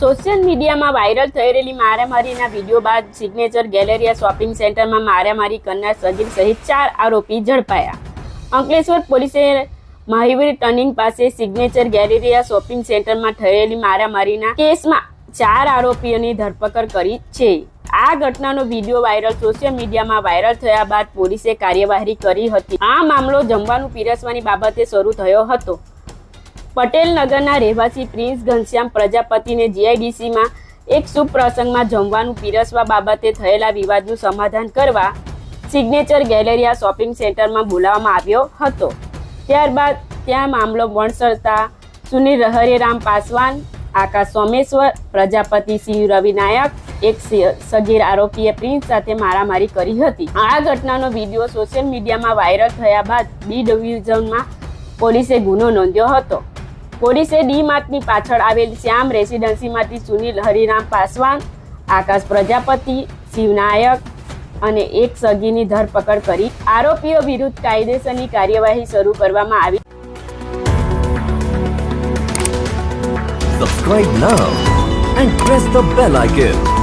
Social મીડિયામાં viral થઈ રહેલી મારામારીના વીડિયો બાદ સિગ્નેચર ગેલેરિયા શોપિંગ સેન્ટરમાં મારામારી કરનાર સગીર સહિત ચાર આરોપી ઝડપાયા. અંકલેશ્વર પોલીસે મહાવીર ટર્નિંગ પાસે સિગ્નેચર ગેલેરિયા શોપિંગ સેન્ટરમાં થયેલી મારામારીના કેસમાં ચાર આરોપીઓની ધરપકડ કરી છે. આ ઘટનાનો વીડિયો વાયરલ સોશિયલ મીડિયામાં વાયરલ થયા બાદ પોલીસે કાર્યવાહી કરી હતી. આ મામલો જમવાનું પીરસવાની બાબતે શરૂ થયો હતો. પટેલ નગરના રહેવાસી પ્રિન્સ ઘનશ્યામ પ્રજાપતિને જીઆઈડીસીમાં એક શુભ પ્રસંગમાં જમવાનું પીરસવા બાબતે થયેલા વિવાદનું સમાધાન કરવા સિગ્નેચર ગેલેરિયા શોપિંગ સેન્ટરમાં બોલાવવામાં આવ્યો હતો. ત્યારબાદ ત્યાં મામલો વણસરતા સુનિલ રહરેરામ પાસવાન, આકાશ સોમેશ્વર, પ્રજાપતિ સિંહ રવિ નાયક, એક સગીર આરોપીએ પ્રિન્સ સાથે મારામારી કરી હતી. આ ઘટનાનો વીડિયો સોશિયલ મીડિયામાં વાયરલ થયા બાદ બી ડિવિઝનમાં પોલીસે ગુનો નોંધ્યો હતો. પોલીસે ડી માર્ટની પાછળ આવેલ શ્યામ રેસિડન્સીમાંથી સુનિલ હરિરામ પાસવાન, આકાશ પ્રજાપતિ શિવનાયક અને એક સગીની ધરપકડ કરી આરોપીઓ વિરુદ્ધ કાયદેસરની કાર્યવાહી શરૂ કરવામાં આવી subscribe now and press the bell icon.